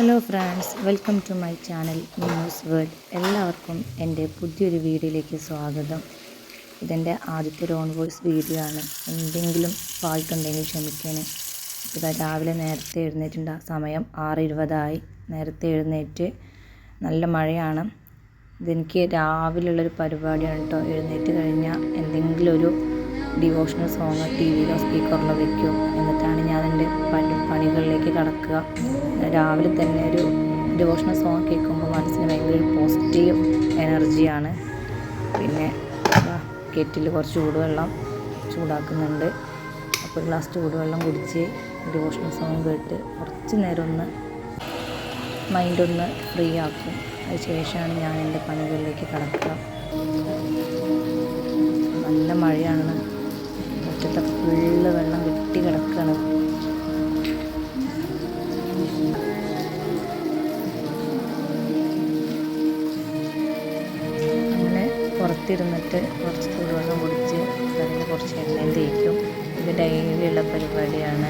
Hello friends welcome to my channel news world എല്ലാവർക്കും എന്റെ പുതിയൊരു വീഡിയോയിലേക്ക് സ്വാഗതം. ഇതെന്റെ ആദ്യത്തെ ഒരു ഓൺ വോയിസ് വീഡിയോ ആണ്. എന്തെങ്കിലും ഫാൾട്ട് ഉണ്ടെങ്കിൽ ക്ഷമിക്കണേ. ഇതാ രാവിലെ നേരത്തെ എഴുന്നേറ്റുണ്ട് സമയം ആറ് ഇരുപതായി. നേരത്തെ എഴുന്നേറ്റ് നല്ല മഴയാണ്. ഇതെനിക്ക് രാവിലെയുള്ളൊരു പരിപാടിയാണ് കേട്ടോ. എഴുന്നേറ്റ് കഴിഞ്ഞാൽ എന്തെങ്കിലും ഒരു ഡിവോഷണൽ സോങ് ടി വിയിലോ സ്പീക്കറിലോ വെക്കും. എന്നിട്ടാണ് ഞാൻ എന്റെ പണി പണികളിലേക്ക് കടക്കുക. രാവിലെ തന്നെ ഒരു ഡിവോഷണൽ സോങ് കേൾക്കുമ്പോൾ മനസ്സിന് ഭയങ്കര ഒരു പോസിറ്റീവ് എനർജിയാണ് പിന്നെ കെറ്റിൽ കുറച്ച് ചൂടുവെള്ളം ചൂടാക്കുന്നുണ്ട്. അപ്പോൾ ഗ്ലാസ് ചൂടുവെള്ളം കുടിച്ച് ഡിവോഷണൽ സോങ് കേട്ട് കുറച്ച് നേരം ഒന്ന് മൈൻഡ് ഒന്ന് ഫ്രീ ആക്കും. അതിനുശേഷമാണ് ഞാൻ എന്റെ പണികളിലേക്ക് കടക്കുക. നല്ല മഴയാണ്. മുറ്റത്തൊക്കെ ഫുള്ള് വെള്ളം കെട്ടി കിടക്കുകയാണ് അങ്ങനെ പുറത്തിരുന്നിട്ട് കുറച്ച് ചൂടുവെള്ളം കുടിച്ച് അതിന് കുറച്ച് എണ്ണയും തേക്കും. ഇത് ഡെയിലിയുള്ള പരിപാടിയാണ്.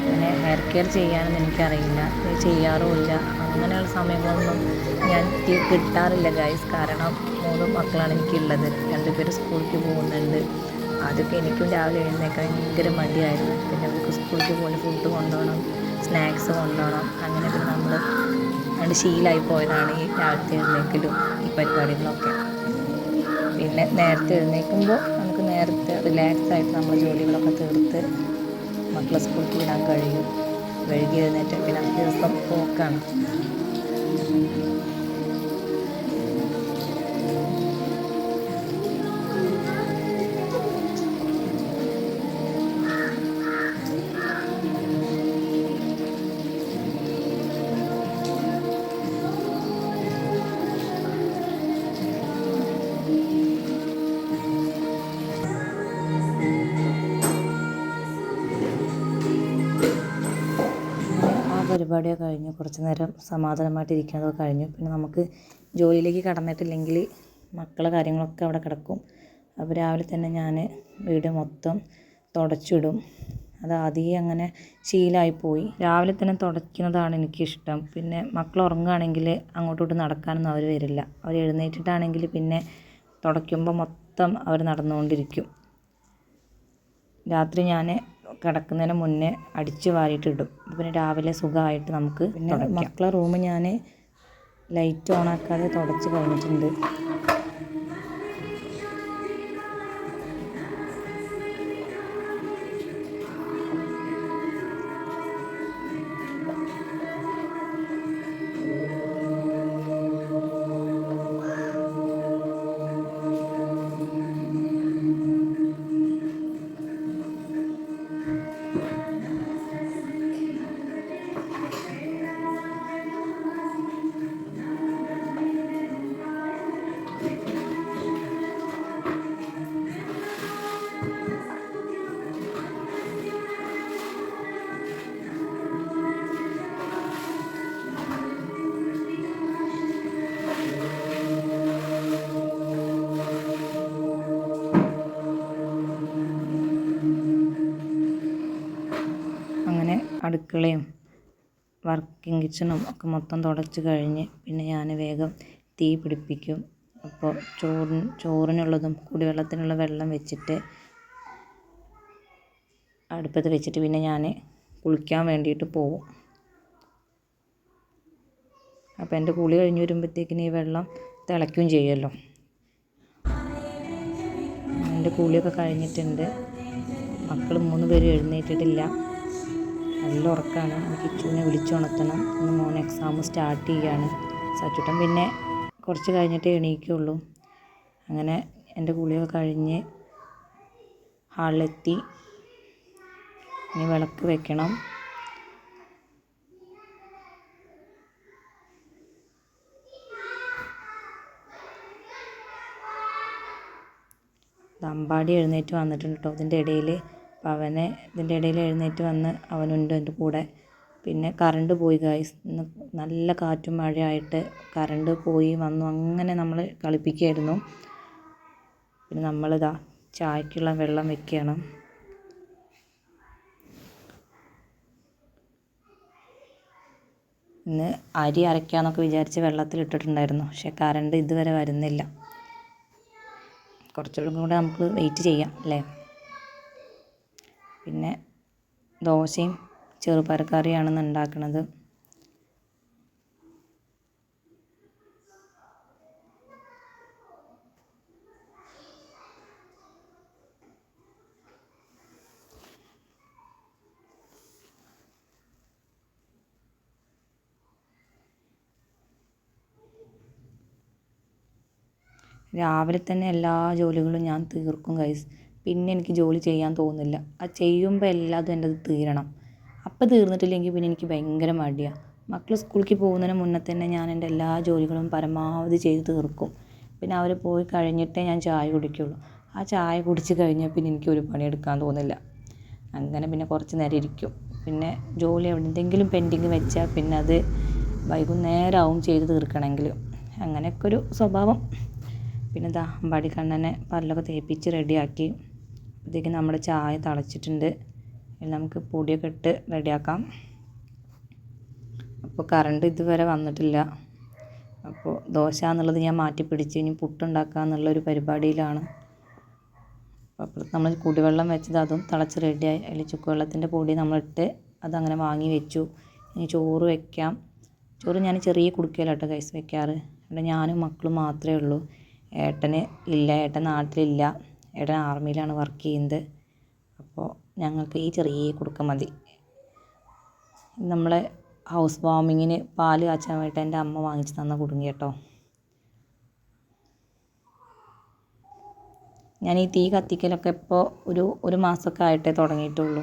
അങ്ങനെ ഹെയർ കെയർ ചെയ്യാനൊന്നും എനിക്കറിയില്ല. ചെയ്യാറുമില്ല. അങ്ങനെയുള്ള സമയങ്ങളൊന്നും ഞാൻ കിട്ടാറില്ല ഗൈസ് കാരണം മൂന്ന് മക്കളാണ് എനിക്കുള്ളത്. രണ്ടുപേര് സ്കൂളിലേക്ക് പോകുന്നുണ്ട്. ആദ്യമൊക്കെ എനിക്കും രാവിലെ എഴുന്നേക്കാൻ ഭയങ്കര മടിയായിരുന്നു. പിന്നെ അവർക്ക് സ്കൂളിലേക്ക് പോലെ ഫുഡ് കൊണ്ടുപോകണം സ്നാക്സ് കൊണ്ടുപോകണം അങ്ങനെ പിന്നെ നമ്മൾ അത് ശീലമായി പോയതാണ് ഈ രാവിലത്തെ എഴുന്നേക്കലും ഈ പരിപാടികളൊക്കെ. പിന്നെ നേരത്തെ എഴുന്നേൽക്കുമ്പോൾ നമുക്ക് നേരത്തെ റിലാക്സ് ആയിട്ട് നമ്മൾ ജോലികളൊക്കെ തീർത്ത് മക്കളെ സ്കൂളിൽ വിടാൻ കഴിയും. വൈകി എഴുന്നേറ്റ് പിന്നെ ദിവസം പോക്കാണ്. പരിപാടിയൊക്കെ കഴിഞ്ഞു. കുറച്ച് നേരം സമാധാനമായിട്ട് ഇരിക്കുന്നതൊക്കെ കഴിഞ്ഞു. പിന്നെ നമുക്ക് ജോലിയിലേക്ക് കടന്നിട്ടില്ലെങ്കിൽ മക്കളെ കാര്യങ്ങളൊക്കെ അവിടെ കിടക്കും. അപ്പോൾ രാവിലെ തന്നെ ഞാൻ വീട് മൊത്തം തുടച്ചിടും. അത് ആദ്യമേ അങ്ങനെ ശീലമായിപ്പോയി. രാവിലെ തന്നെ തുടയ്ക്കുന്നതാണ് എനിക്കിഷ്ടം. പിന്നെ മക്കൾ ഉറങ്ങുകയാണെങ്കിൽ അങ്ങോട്ടും ഇങ്ങോട്ടും നടക്കാനൊന്നും അവർ വരില്ല. അവർ എഴുന്നേറ്റിട്ടാണെങ്കിൽ പിന്നെ തുടയ്ക്കുമ്പോൾ മൊത്തം അവർ നടന്നുകൊണ്ടിരിക്കും. രാത്രി ഞാൻ കിടക്കുന്നതിന് മുന്നേ അടിച്ചു വാരിയിട്ട് ഇടും. പിന്നെ രാവിലെ സുഖമായിട്ട് നമുക്ക് പിന്നെ മക്കളെ റൂം ഞാൻ ലൈറ്റ് ഓണാക്കാതെ തുടച്ച് കഴിഞ്ഞിട്ടുണ്ട്. അടുക്കളയും വർക്കിംഗ് കിച്ചണും ഒക്കെ മൊത്തം തുടച്ച് കഴിഞ്ഞ് പിന്നെ ഞാൻ വേഗം തീ പിടിപ്പിക്കും. അപ്പോൾ ചോറിന് ചോറിനുള്ളതും കുടിവെള്ളത്തിനുള്ള വെള്ളം വെച്ചിട്ട് അടുപ്പത്ത് വെച്ചിട്ട് പിന്നെ ഞാൻ കുളിക്കാൻ വേണ്ടിയിട്ട് പോവും. അപ്പോൾ എന്റെ കുളി കഴിഞ്ഞ് വരുമ്പോഴത്തേക്കിന് ഈ വെള്ളം തിളയ്ക്കുകയും ചെയ്യുമല്ലോ. എന്റെ കുളിയൊക്കെ കഴിഞ്ഞിട്ടുണ്ട്. മക്കൾ മൂന്ന് പേരും എഴുന്നേറ്റിട്ടില്ല. നല്ല ഉറക്കമാണ് എനിക്ക് ഇച്ചുവിനെ വിളിച്ചുണർത്തണം ഇന്ന് മോൻ എക്സാം സ്റ്റാർട്ട് ചെയ്യുകയാണ് സച്ചുട്ടൻ പിന്നെ കുറച്ച് കഴിഞ്ഞിട്ടേ എണീക്കുള്ളൂ. അങ്ങനെ എന്റെ കുളിയൊക്കെ കഴിഞ്ഞ് ഹാളിലെത്തി. ഇനി വിളക്ക് വെക്കണം. അമ്പാടി എഴുന്നേറ്റ് വന്നിട്ടുണ്ട് കേട്ടോ. അതിന്റെ ഇടയിൽ അപ്പം അവനെ ഇതിന്റെ ഇടയിൽ എഴുന്നേറ്റ് വന്ന് അവനുണ്ട് എന്റെ കൂടെ. പിന്നെ കറണ്ട് പോയി ഗായ്സ് നല്ല കാറ്റും മഴയായിട്ട് കറണ്ട് പോയി വന്നു. അങ്ങനെ നമ്മൾ കളിപ്പിക്കുകയായിരുന്നു. പിന്നെ നമ്മളിതാ ചായക്കുള്ള വെള്ളം വെക്കുകയാണ്. ഇന്ന് അരി അരയ്ക്കാമെന്നൊക്കെ വിചാരിച്ച് വെള്ളത്തിലിട്ടിട്ടുണ്ടായിരുന്നു പക്ഷേ കറണ്ട് ഇതുവരെ വരുന്നില്ല. കുറച്ചുകൂടെ കൂടെ നമുക്ക് വെയിറ്റ് ചെയ്യാം അല്ലേ? പിന്നെ ദോശയും ചെറുപയർ ഇന്ന് ഉണ്ടാക്കുന്നത് രാവിലെ തന്നെ എല്ലാ ജോലികളും ഞാൻ തീർക്കും ഗൈസ് പിന്നെ എനിക്ക് ജോലി ചെയ്യാൻ തോന്നില്ല ആ ചെയ്യുമ്പോൾ എല്ലാതും എന്റെ തീരണം. അപ്പം തീർന്നിട്ടില്ലെങ്കിൽ പിന്നെ എനിക്ക് ഭയങ്കര മടിയാണ് മക്കൾ സ്കൂളിലേക്ക് പോകുന്നതിന് മുന്നേ തന്നെ ഞാൻ എന്റെ എല്ലാ ജോലികളും പരമാവധി ചെയ്ത് തീർക്കും. പിന്നെ അവർ പോയി കഴിഞ്ഞിട്ടേ ഞാൻ ചായ കുടിക്കുള്ളൂ. ആ ചായ കുടിച്ച് കഴിഞ്ഞാൽ പിന്നെ എനിക്ക് ഒരു പണിയെടുക്കാൻ തോന്നില്ല. അങ്ങനെ പിന്നെ കുറച്ച് നേരം ഇരിക്കും. പിന്നെ ജോലി എന്തെങ്കിലും പെൻഡിങ് വെച്ചാൽ പിന്നെ അത് വൈകുന്നേരമാവും ചെയ്ത് തീർക്കണമെങ്കിൽ അങ്ങനെയൊക്കെ ഒരു സ്വഭാവം. പിന്നെ ദാ അമ്പാടിക്കണ്ണനെ പല്ലൊക്കെ തേപ്പിച്ച് റെഡിയാക്കി. അപ്പോഴത്തേക്കും നമ്മുടെ ചായ തിളച്ചിട്ടുണ്ട്. നമുക്ക് പൊടിയൊക്കെ ഇട്ട് റെഡിയാക്കാം. അപ്പോൾ കറണ്ട് ഇതുവരെ വന്നിട്ടില്ല. അപ്പോൾ ദോശ എന്നുള്ളത് ഞാൻ മാറ്റി പിടിച്ച്. ഇനി പുട്ടുണ്ടാക്കുക എന്നുള്ളൊരു പരിപാടിയിലാണ്. അപ്പോൾ നമ്മൾ കുടിവെള്ളം വെച്ചത് അതും തിളച്ച് റെഡിയായി. അതിൽ ചുക്കുവെള്ളത്തിന്റെ പൊടി നമ്മളിട്ട് അതങ്ങനെ വാങ്ങി വെച്ചു. ഇനി ചോറ് വെക്കാം. ചോറ് ഞാൻ ചെറിയ കുടുക്കയിലാട്ടോ കൈസ് വെക്കാറ്. അവിടെ ഞാനും മക്കളും മാത്രമേ ഉള്ളൂ. ഏട്ടന് ഇല്ല. ഏട്ടൻ നാട്ടിലില്ല. ഏട്ടൻ ആർമിയിലാണ് വർക്ക് ചെയ്യുന്നത്. അപ്പോൾ ഞങ്ങൾക്ക് ഈ ചെറിയ കുടുക്ക മതി. നമ്മളെ ഹൗസ് വാമിങ്ങിന് പാൽ കാച്ചാൻ വേണ്ടിയിട്ട് എന്റെ അമ്മ വാങ്ങിച്ച് തന്ന കുടുങ്ങി കേട്ടോ. ഞാൻ ഈ തീ കത്തിക്കലൊക്കെ ഇപ്പോൾ ഒരു ഒരു മാസമൊക്കെ ആയിട്ടേ തുടങ്ങിയിട്ടുള്ളൂ.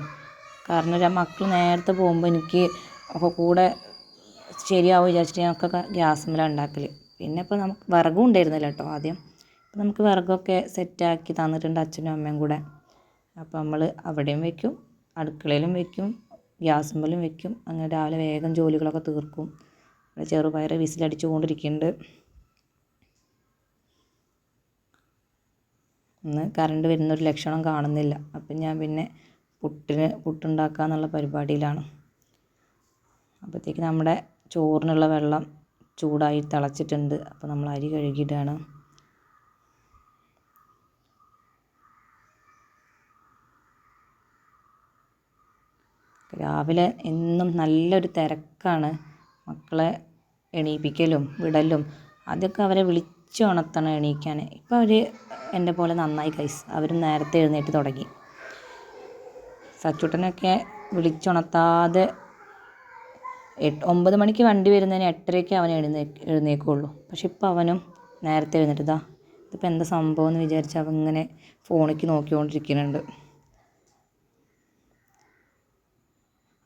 കാരണം ഒരു മക്കൾ നേരത്തെ പോകുമ്പോൾ എനിക്ക് ഒക്കെ കൂടെ ശരിയാവും വിചാരിച്ചിട്ട് ഞാനൊക്കെ മേലെ ഉണ്ടാക്കൽ പിന്നെ ഇപ്പോൾ നമുക്ക് വിറകും ഉണ്ടായിരുന്നില്ല കേട്ടോ ആദ്യം. നമുക്ക് വിറകൊക്കെ സെറ്റാക്കി തന്നിട്ടുണ്ട് അച്ഛനും അമ്മയും കൂടെ. അപ്പോൾ നമ്മൾ അവിടെയും വയ്ക്കും അടുക്കളയിലും വെക്കും ഗ്യാസുമ്മലും വയ്ക്കും അങ്ങനെ രാവിലെ വേഗം ജോലികളൊക്കെ തീർക്കും. ചെറുപയർ വിസിലടിച്ചു കൊണ്ടിരിക്കുന്നുണ്ട് ഇന്ന് കറണ്ട് വരുന്നൊരു ലക്ഷണം കാണുന്നില്ല. അപ്പം ഞാൻ പിന്നെ പുട്ടിന് പുട്ടുണ്ടാക്കുക എന്നുള്ള പരിപാടിയിലാണ്. അപ്പോഴത്തേക്ക് നമ്മുടെ ചോറിനുള്ള വെള്ളം ചൂടായി തിളച്ചിട്ടുണ്ട്. അപ്പോൾ നമ്മൾ അരി കഴുകിയിടുകയാണ്. രാവിലെ എന്നും നല്ലൊരു തിരക്കാണ്. മക്കളെ എണീപ്പിക്കലും വിടലും ആദ്യമൊക്കെ അവരെ വിളിച്ചുണർത്തണം എണീക്കാൻ. ഇപ്പോൾ അവർ എന്റെ പോലെ നന്നായി കൈസ് അവരും നേരത്തെ എഴുന്നേറ്റ് തുടങ്ങി. സച്ചുട്ടനൊക്കെ വിളിച്ചുണർത്താതെ എട്ട് ഒമ്പത് മണിക്ക് വണ്ടി വരുന്നതിന് എട്ടരയ്ക്ക് അവൻ എഴുന്നേ എഴുന്നേക്കുള്ളൂ. പക്ഷെ ഇപ്പോൾ അവനും നേരത്തെ എഴുന്നേറ്റ് ഇതാ ഇതിപ്പോൾ എന്താ സംഭവം എന്ന് വിചാരിച്ച് അവൻ ഇങ്ങനെ ഫോണിലേക്ക് നോക്കിക്കൊണ്ടിരിക്കുന്നുണ്ട്.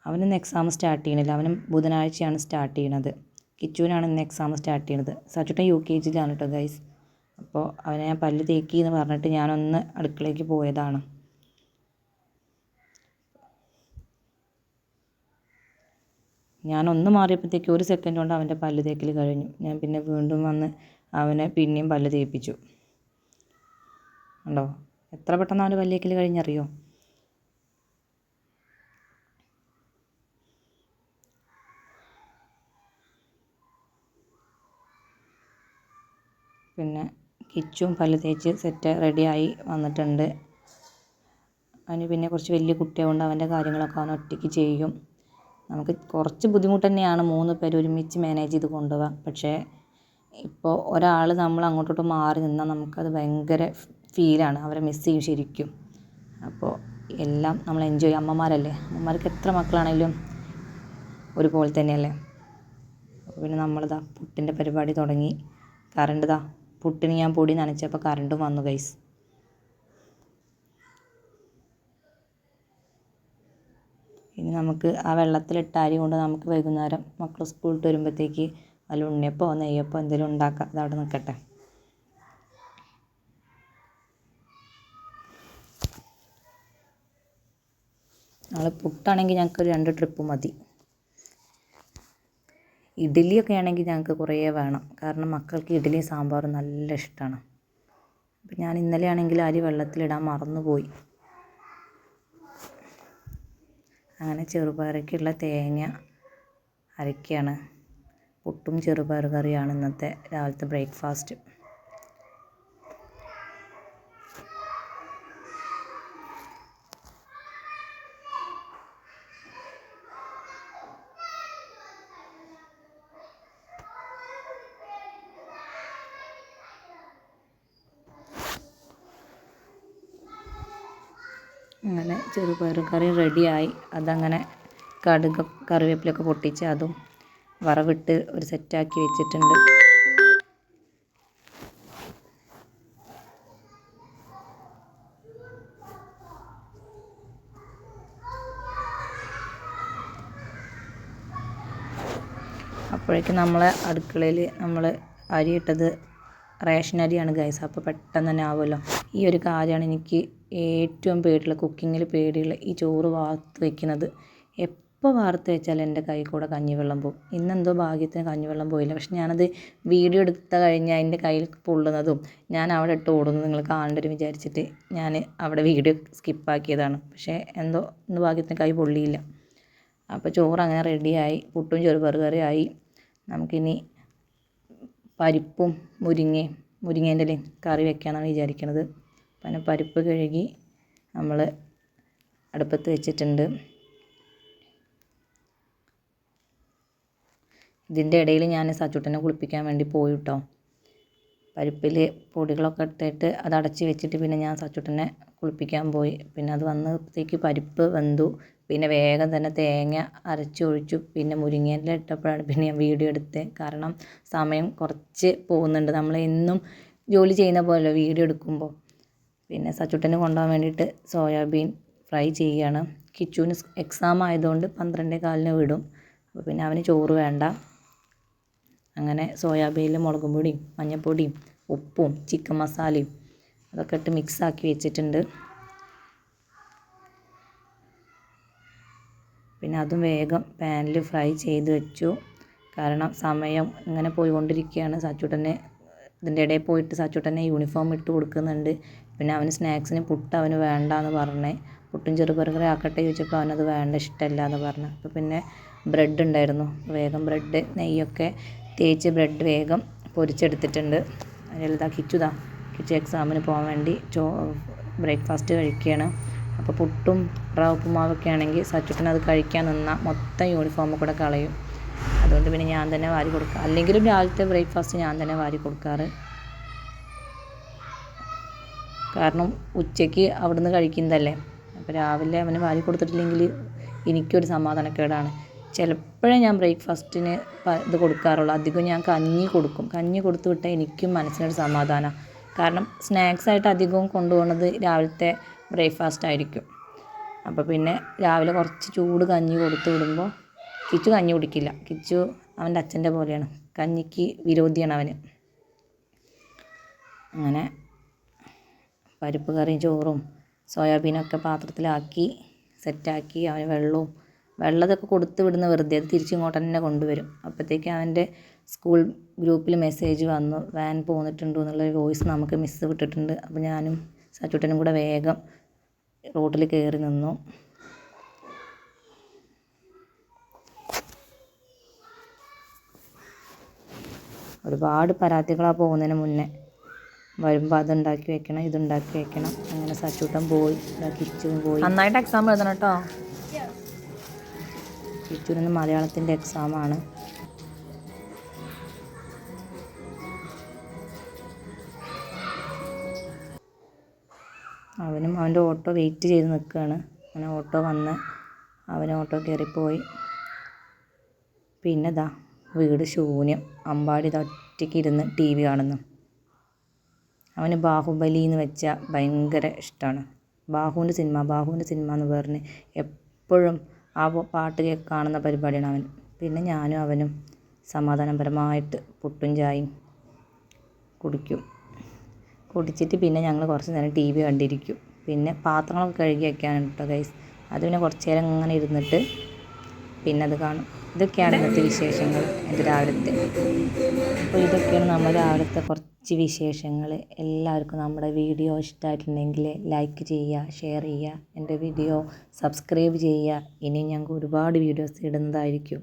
അവനിന്ന് എക്സാം സ്റ്റാർട്ട് ചെയ്യണില്ല. അവനും ബുധനാഴ്ചയാണ് സ്റ്റാർട്ട് ചെയ്യണത്. കിച്ചുവിനാണ് ഇന്ന് എക്സാം സ്റ്റാർട്ട് ചെയ്യണത്. സച്ചുട്ടൻ യു കെ ജിയിലാണ് കേട്ടോ ഗൈസ് അപ്പോൾ അവനെ ഞാൻ പല്ല് തേക്കി എന്ന് പറഞ്ഞിട്ട് ഞാനൊന്ന് അടുക്കളയ്ക്ക് പോയതാണ്. ഞാനൊന്ന് മാറിയപ്പോഴത്തേക്ക് ഒരു സെക്കൻഡ് കൊണ്ട് അവന്റെ പല്ല് തേക്കൽ കഴിഞ്ഞു. ഞാൻ പിന്നെ വീണ്ടും വന്ന് അവനെ പിന്നെയും പല്ല് തേപ്പിച്ചു. ഉണ്ടോ എത്ര പെട്ടെന്ന് അവന്റെ പല്ല് തേക്കൽ കഴിഞ്ഞറിയോ? പിന്നെ കിച്ചും പല്ല് തേച്ച് സെറ്റ് റെഡിയായി വന്നിട്ടുണ്ട്. അവന് പിന്നെ കുറച്ച് വലിയ കുട്ടിയായതുകൊണ്ട് അവന്റെ കാര്യങ്ങളൊക്കെ അവൻ ഒറ്റയ്ക്ക് ചെയ്യും. നമുക്ക് കുറച്ച് ബുദ്ധിമുട്ട് തന്നെയാണ് മൂന്ന് പേര് ഒരുമിച്ച് മാനേജ് ചെയ്ത് കൊണ്ടുപോകാൻ പക്ഷേ ഇപ്പോൾ ഒരാൾ നമ്മൾ അങ്ങോട്ടോട്ട് മാറി നിന്നാൽ നമുക്കത് ഭയങ്കര ഫീലാണ് അവരെ മിസ് ചെയ്യും ശരിക്കും. അപ്പോൾ എല്ലാം നമ്മൾ എൻജോയ് ചെയ്യും അമ്മമാരല്ലേ? അമ്മമാർക്ക് എത്ര മക്കളാണെങ്കിലും ഒരുപോലെ തന്നെയല്ലേ? പിന്നെ നമ്മളിതാ പുട്ടിന്റെ പരിപാടി തുടങ്ങി. കറണ്ട് ഇതാ പുട്ടിന് ഞാൻ പൊടി നനച്ചപ്പോൾ കറണ്ടും വന്നു ഗൈസ് ഇനി നമുക്ക് ആ വെള്ളത്തിലിട്ട അരി കൊണ്ട് നമുക്ക് വൈകുന്നേരം മക്കൾ സ്കൂൾ വരുമ്പോഴത്തേക്ക് വല്ല ഉണ്ണിയപ്പോ നെയ്യപ്പോ എന്തെങ്കിലും ഉണ്ടാക്കാം. അതവിടെ നിൽക്കട്ടെ നമ്മൾ പുട്ടാണെങ്കിൽ ഞങ്ങൾക്ക് രണ്ട് ട്രിപ്പ് മതി. ഇഡ്ഡലിയൊക്കെ ആണെങ്കിൽ ഞങ്ങൾക്ക് കുറേ വേണം. കാരണം മക്കൾക്ക് ഇഡ്ഡലി സാമ്പാർ നല്ല ഇഷ്ടമാണ്. അപ്പം ഞാൻ ഇന്നലെ ആണെങ്കിൽ അരി വെള്ളത്തിലിടാൻ മറന്നുപോയി. അങ്ങനെ ചെറുപയറയ്ക്കുള്ള തേങ്ങ അരക്കാണ് പുട്ടും ചെറുപയർ കറിയാണ് ഇന്നത്തെ രാവിലത്തെ ബ്രേക്ക്ഫാസ്റ്റ്. അങ്ങനെ ചെറുപയർ കറി റെഡിയായി. അതങ്ങനെ കടുക് കറിവേപ്പിലൊക്കെ പൊട്ടിച്ച് അതും വറവിട്ട് ഒരു സെറ്റാക്കി വെച്ചിട്ടുണ്ട്. അപ്പോഴേക്കും നമ്മളെ അടുക്കളയിൽ നമ്മൾ അരിയിട്ടത് റേഷൻ അരിയാണ് ഗൈസ്. അപ്പോൾ പെട്ടെന്ന് തന്നെ ആവുമല്ലോ. ഈ ഒരു കാര്യമാണ് എനിക്ക് ഏറ്റവും പേടിയുള്ള കുക്കിങ്ങിൽ പേടിയുള്ള ഈ ചോറ് വാർത്ത് വെക്കുന്നത്. എപ്പോൾ വാർത്ത് വെച്ചാലും എന്റെ കൈ കൂടെ കഞ്ഞിവെള്ളം പോകും ഇന്നെന്തോ ഭാഗ്യത്തിന് കഞ്ഞിവെള്ളം പോയില്ല. പക്ഷെ ഞാനത് വീഡിയോ എടുത്ത കഴിഞ്ഞാൽ എന്റെ കയ്യിൽ പൊള്ളുന്നതും ഞാൻ അവിടെ ഇട്ട് ഓടുന്നത് നിങ്ങൾ കാണേണ്ടത് വിചാരിച്ചിട്ട് ഞാൻ അവിടെ വീഡിയോ സ്കിപ്പാക്കിയതാണ്. പക്ഷേ എന്തോ ഇന്ന് ഭാഗ്യത്തിന് കൈ പൊള്ളിയില്ല. അപ്പോൾ ചോറ് അങ്ങനെ റെഡിയായി പുട്ടും ചെറുപയർ ആയി നമുക്കിനി പരിപ്പും മുരിങ്ങയും മുരിങ്ങേന്റെ കറി വെക്കാമെന്നാണ് വിചാരിക്കുന്നത് പിന്നെ പരിപ്പ് കഴുകി നമ്മൾ അടുപ്പത്ത് വെച്ചിട്ടുണ്ട്. ഇതിന്റെ ഇടയിൽ ഞാൻ സച്ചുട്ടനെ കുളിപ്പിക്കാൻ വേണ്ടി പോയി കേട്ടോ പരിപ്പിൽ പൊടികളൊക്കെ ഇട്ടിട്ട് അത് അടച്ച് വെച്ചിട്ട് പിന്നെ ഞാൻ സച്ചുട്ടനെ കുളിപ്പിക്കാൻ പോയി. പിന്നെ അത് വന്നപ്പോഴത്തേക്ക് പരിപ്പ് വെന്തു. പിന്നെ വേഗം തന്നെ തേങ്ങ അരച്ചൊഴിച്ചു. പിന്നെ മുരിങ്ങയില ഇട്ടപ്പോഴാണ് പിന്നെ ഞാൻ വീഡിയോ എടുത്തത് കാരണം സമയം കുറച്ച് പോകുന്നുണ്ട്. നമ്മൾ എന്നും ജോലി ചെയ്യുന്ന പോലെ വീഡിയോ എടുക്കുമ്പോൾ. പിന്നെ സച്ചുട്ടന് കൊണ്ടുപോകാൻ വേണ്ടിയിട്ട് സോയാബീൻ ഫ്രൈ ചെയ്യുകയാണ്. കിച്ചുവിന് എക്സാം ആയതുകൊണ്ട് പന്ത്രണ്ടേ കാലിന് വിടും. അപ്പോൾ പിന്നെ അവന് ചോറ് വേണ്ട. അങ്ങനെ സോയാബീനിൽ മുളകും പൊടിയും മഞ്ഞൾപ്പൊടിയും ഉപ്പും ചിക്കൻ മസാലയും അതൊക്കെ ഇട്ട് മിക്സാക്കി വെച്ചിട്ടുണ്ട്. പിന്നെ അതും വേഗം പാനിൽ ഫ്രൈ ചെയ്ത് വെച്ചു. കാരണം സമയം ഇങ്ങനെ പോയിക്കൊണ്ടിരിക്കുകയാണ് സച്ചൂട്ടനെ. ഇതിന്റെ ഇടയിൽ പോയിട്ട് സച്ചുട്ടനെ യൂണിഫോം ഇട്ട് കൊടുക്കുന്നുണ്ട്. പിന്നെ അവന് സ്നാക്സിന് പുട്ട് അവന് വേണ്ട എന്ന് പറഞ്ഞേ. പുട്ടും ചെറുപയറുകറി ആക്കട്ടെ ചോദിച്ചപ്പോൾ അവനത് വേണ്ട ഇഷ്ടമല്ല എന്ന് പറഞ്ഞു. അപ്പോൾ പിന്നെ ബ്രെഡ് ഉണ്ടായിരുന്നു. വേഗം ബ്രെഡ് നെയ്യൊക്കെ തേച്ച് ബ്രെഡ് വേഗം പൊരിച്ചെടുത്തിട്ടുണ്ട്. അതിലെന്താ കിച്ചുതാ കിച്ചു എക്സാമിന് പോകാൻ വേണ്ടി ചോ ബ്രേക്ക്ഫാസ്റ്റ് കഴിക്കുകയാണ്. അപ്പോൾ പുട്ടും റവ ഉപ്പുമാവൊക്കെ ആണെങ്കിൽ സച്ചുട്ടൻ അത് കഴിക്കാൻ നിന്നാൽ മൊത്തം യൂണിഫോം കൂടെ കളയും. അതുകൊണ്ട് പിന്നെ ഞാൻ തന്നെ വാരി കൊടുക്കുക അല്ലെങ്കിലും രാവിലത്തെ ബ്രേക്ക്ഫാസ്റ്റ് ഞാൻ തന്നെ വാരി കൊടുക്കാറ്. കാരണം ഉച്ചയ്ക്ക് അവിടുന്ന് കഴിക്കുന്നതല്ലേ. അപ്പോൾ രാവിലെ അവന് വാരി കൊടുത്തിട്ടില്ലെങ്കിൽ എനിക്കൊരു സമാധാനക്കേടാണ്. ചിലപ്പോഴേ ഞാൻ ബ്രേക്ക്ഫാസ്റ്റിന് ഇത് കൊടുക്കാറുള്ളൂ. അധികം ഞാൻ കഞ്ഞി കൊടുക്കും. കഞ്ഞി കൊടുത്തു വിട്ടാൽ എനിക്കും മനസ്സിനൊരു സമാധാനമാണ് കാരണം സ്നാക്സ് ആയിട്ട് അധികവും കൊണ്ടുപോകുന്നത് രാവിലത്തെ ബ്രേക്ക്ഫാസ്റ്റ് ആയിരിക്കും. അപ്പോൾ പിന്നെ രാവിലെ കുറച്ച് ചൂട് കഞ്ഞി കൊടുത്തു വിടുമ്പോൾ കിച്ചു കഞ്ഞി കുടിക്കില്ല. കിച്ചു അവന്റെ അച്ഛന്റെ പോലെയാണ്. കഞ്ഞിക്ക് വിരോധിയാണ് അവന്. അങ്ങനെ പരിപ്പ് കറിയും ചോറും സോയാബീനൊക്കെ പാത്രത്തിലാക്കി സെറ്റാക്കി അവന് വെള്ളവും വെള്ളതൊക്കെ കൊടുത്ത് വിടുന്ന വെറുതെ അത് തിരിച്ചിങ്ങോട്ട് തന്നെ കൊണ്ടുവരും. അപ്പോഴത്തേക്ക് അവന്റെ സ്കൂൾ ഗ്രൂപ്പിൽ മെസ്സേജ് വന്നു. വാൻ പോന്നിട്ടുണ്ട്? എന്നുള്ളൊരു വോയിസ് നമുക്ക് മിസ്സ് വിട്ടിട്ടുണ്ട്. അപ്പോൾ ഞാനും സച്ചുട്ടനും കൂടെ വേഗം റോട്ടിൽ കയറി നിന്നു. ഒരുപാട് പരാതികളാണ് പോകുന്നതിന് മുന്നേ. വരുമ്പോൾ അതുണ്ടാക്കി വെക്കണം ഇതുണ്ടാക്കി വെക്കണം. അങ്ങനെ സച്ചൂട്ടൻ പോയി കിച്ചും പോയി. നന്നായിട്ട് എക്സാം എഴുതണം കേട്ടോ. കിച്ചുവിന് മലയാളത്തിന്റെ എക്സാമാണ് അവനും അവന്റെ ഓട്ടോ വെയിറ്റ് ചെയ്ത് നിൽക്കുകയാണ് അങ്ങനെ ഓട്ടോ വന്ന് അവൻ ഓട്ടോ കയറിപ്പോയി പിന്നെ ഇതാ വീട് ശൂന്യം. അമ്പാടി ഒറ്റയ്ക്ക് ഇരുന്ന് ടി വി കാണുന്നു. അവന് ബാഹുബലി എന്ന് വെച്ചാൽ ഭയങ്കര ഇഷ്ടമാണ് ബാഹുവിന്റെ സിനിമ ബാഹുവിന്റെ സിനിമ എന്ന് പറഞ്ഞ് എപ്പോഴും ആ പാട്ട് കാണുന്ന പരിപാടിയാണ് അവൻ. പിന്നെ ഞാനും അവനും സമാധാനപരമായിട്ട് പുട്ടും ചായയും കുടിക്കും. കുടിച്ചിട്ട് പിന്നെ ഞങ്ങൾ കുറച്ച് നേരം ടി വി കണ്ടിരിക്കും. പിന്നെ പാത്രങ്ങളൊക്കെ കഴുകി വയ്ക്കാനുണ്ട് കേട്ടോ ഗൈസ്. അത് പിന്നെ കുറച്ച് നേരം ഇങ്ങനെ ഇരുന്നിട്ട് പിന്നെ അത് കാണും. ഇതൊക്കെയാണ് ഇന്നത്തെ വിശേഷങ്ങൾ എന്റെ രാവിലത്തെ. അപ്പോൾ ഇതൊക്കെയാണ് നമ്മുടെ രാവിലത്തെ കുറച്ച് വിശേഷങ്ങൾ. എല്ലാവർക്കും നമ്മുടെ വീഡിയോ ഇഷ്ടമായിട്ടുണ്ടെങ്കിൽ ലൈക്ക് ചെയ്യുക ഷെയർ ചെയ്യുക എന്റെ വീഡിയോ സബ്സ്ക്രൈബ് ചെയ്യുക. ഇനി ഞങ്ങൾക്ക് ഒരുപാട് വീഡിയോസ് ഇടുന്നതായിരിക്കും.